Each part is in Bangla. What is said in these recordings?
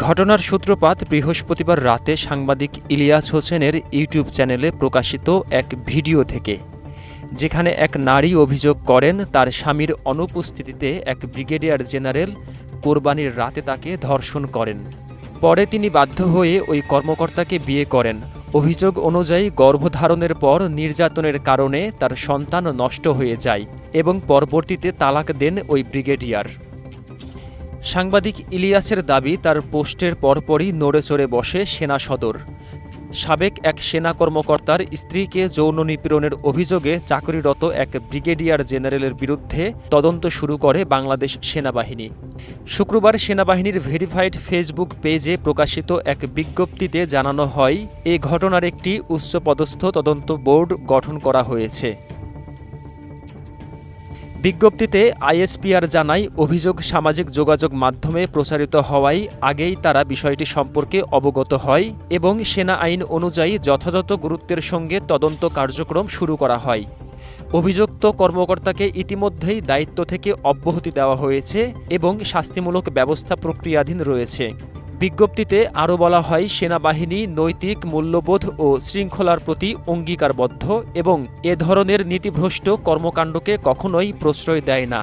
ঘটনার সূত্রপাত বৃহস্পতিবার রাতে সাংবাদিক ইলিয়াস হোসেনের ইউটিউব চ্যানেলে প্রকাশিত এক ভিডিও থেকে। যেখানে এক নারী অভিযোগ করেন, তার স্বামীর অনুপস্থিতিতে এক ব্রিগেডিয়ার জেনারেল কোরবানির রাতে তাকে ধর্ষণ করেন। পরে তিনি বাধ্য হয়ে ওই কর্মকর্তাকে বিয়ে করেন। অভিযোগ অনুযায়ী গর্ভধারণের পর নির্যাতনের কারণে তার সন্তান নষ্ট হয়ে যায় এবং পরবর্তীতে তালাক দেন ওই ব্রিগেডিয়ার। সাংবাদিক ইলিয়াসের দাবি, তার পোস্টের পরপরই নড়ে চড়ে বসে সেনা সদর। সাবেক এক সেনা কর্মকর্তার স্ত্রীকে যৌন নিপীড়নের অভিযোগে চাকরিরত এক ব্রিগেডিয়ার জেনারেলের বিরুদ্ধে তদন্ত শুরু করে বাংলাদেশ সেনাবাহিনী। শুক্রবার সেনাবাহিনীর ভেরিফাইড ফেসবুক পেজে প্রকাশিত এক বিজ্ঞপ্তিতে জানানো হয়, এ ঘটনার একটি উচ্চপদস্থ তদন্ত বোর্ড গঠন করা হয়েছে। বিজ্ঞপ্তিতে আইএসপিআর জানায়, অভিযোগ সামাজিক যোগাযোগ মাধ্যমে প্রচারিত হওয়ায় আগেই তারা বিষয়টি সম্পর্কে অবগত হয় এবং সেনা আইন অনুযায়ী যথাযথ গুরুত্বের সঙ্গে তদন্ত কার্যক্রম শুরু করা হয়। অভিযুক্ত কর্মকর্তাকে ইতিমধ্যেই দায়িত্ব থেকে অব্যাহতি দেওয়া হয়েছে এবং শাস্তিমূলক ব্যবস্থা প্রক্রিয়াধীন রয়েছে। বিজ্ঞপ্তিতে আরও বলা হয়, সেনাবাহিনী নৈতিক মূল্যবোধ ও শৃঙ্খলার প্রতি অঙ্গীকারবদ্ধ এবং এ ধরনের নীতিভ্রষ্ট কর্মকাণ্ডকে কখনোই প্রশ্রয় দেয় না।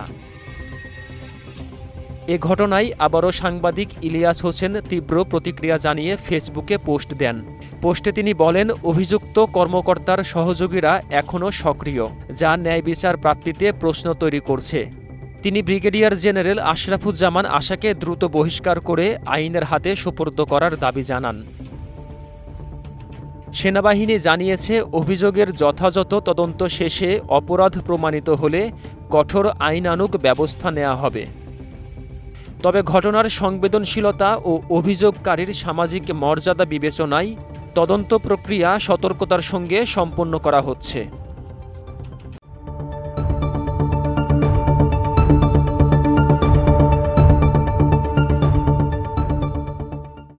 এ ঘটনায় আবারও সাংবাদিক ইলিয়াস হোসেন তীব্র প্রতিক্রিয়া জানিয়ে ফেসবুকে পোস্ট দেন। পোস্টে তিনি বলেন, অভিযুক্ত কর্মকর্তার সহযোগীরা এখনও সক্রিয়, যা ন্যায় বিচার প্রাপ্তিতে প্রশ্ন তৈরি করছে। তিনি ব্রিগেডিয়ার জেনারেল আশরাফুজ্জামান আশাকে দ্রুত বহিষ্কার করে আইনের হাতে সোপর্দ করার দাবি জানান। সেনাবাহিনী জানিয়েছে, অভিযোগের যথাযথ তদন্ত শেষে অপরাধ প্রমাণিত হলে কঠোর আইনানুগ ব্যবস্থা নেওয়া হবে। তবে ঘটনার সংবেদনশীলতা ও অভিযোগকারীর সামাজিক মর্যাদা বিবেচনায় তদন্ত প্রক্রিয়া সতর্কতার সঙ্গে সম্পন্ন করা হচ্ছে।